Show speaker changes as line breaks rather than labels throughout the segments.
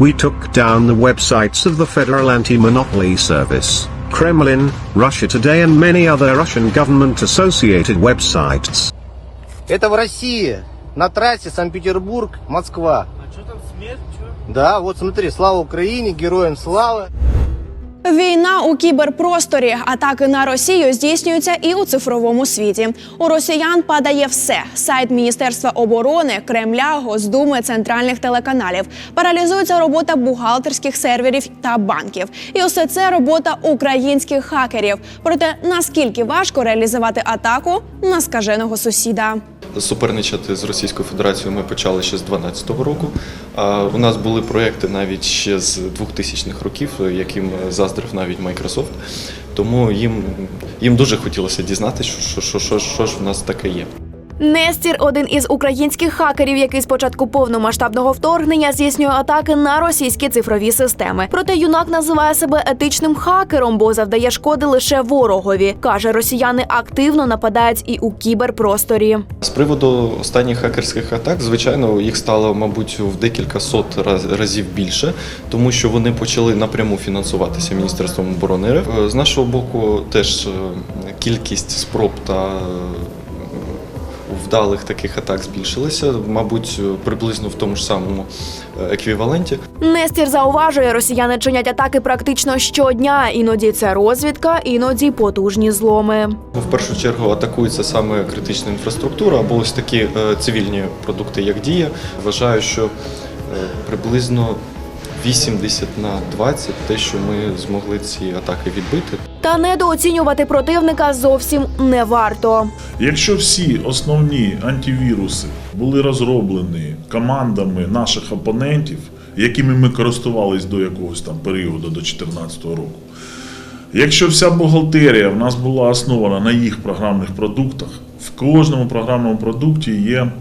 We took down the websites of the Federal Anti-Monopoly Service, Kremlin, Russia Today and many other Russian government-associated websites.
Это в России, на трассе Санкт-Петербург-Москва.
А что там смерть? Что?
Да, вот смотри, слава Украине, героям слава.
Війна у кіберпросторі, атаки на Росію здійснюються і у цифровому світі. У росіян падає все: сайт Міністерства оборони, Кремля, Госдуми, центральних телеканалів. Паралізується робота бухгалтерських серверів та банків. І усе це робота українських хакерів. Проте наскільки важко реалізувати атаку на скаженого сусіда.
Суперничати з Російською Федерацією ми почали ще з 2012 року. У нас були проекти навіть ще з 2000-х років, яким заздрив навіть Microsoft. Тому їм, їм дуже хотілося дізнатися, що, що, що, що ж в нас таке є.
Нестір один із українських хакерів, який з початку повномасштабного вторгнення здійснює атаки на російські цифрові системи. Проте юнак називає себе етичним хакером, бо завдає шкоди лише ворогові. каже, росіяни активно нападають і у кіберпросторі.
З приводу останніх хакерських атак, звичайно, їх стало, мабуть, в декілька сот разів більше, тому що вони почали напряму фінансуватися Міністерством оборони РФ. З нашого боку, теж е, кількість спроб та вдалих таких атак збільшилася, мабуть, приблизно в тому ж самому е, еквіваленті.
Нестір зауважує, росіяни чинять атаки практично щодня. Іноді це розвідка, іноді потужні зломи.
В першу чергу атакується саме критична інфраструктура або ось такі е, цивільні продукти, як дія. Вважаю, що е, приблизно 80 на 20 те, що ми змогли ці атаки відбити.
Та недооцінювати противника зовсім не варто.
Якщо всі основні антивіруси були розроблені командами наших опонентів, якими ми користувались до якогось там періоду, до 2014 року, якщо вся бухгалтерія в нас була основана на їх програмних продуктах, в кожному програмному продукті є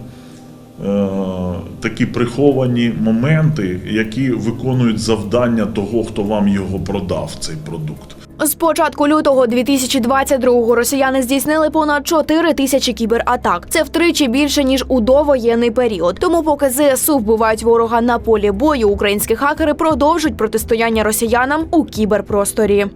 такі приховані моменти, які виконують завдання того, хто вам його продав, цей продукт.
З початку лютого 2022-го росіяни здійснили понад 4 тисячі кібератак. Це втричі більше ніж у довоєнний період. Тому, поки ЗСУ вбивають ворога на полі бою, українські хакери продовжують протистояння росіянам у кіберпросторі.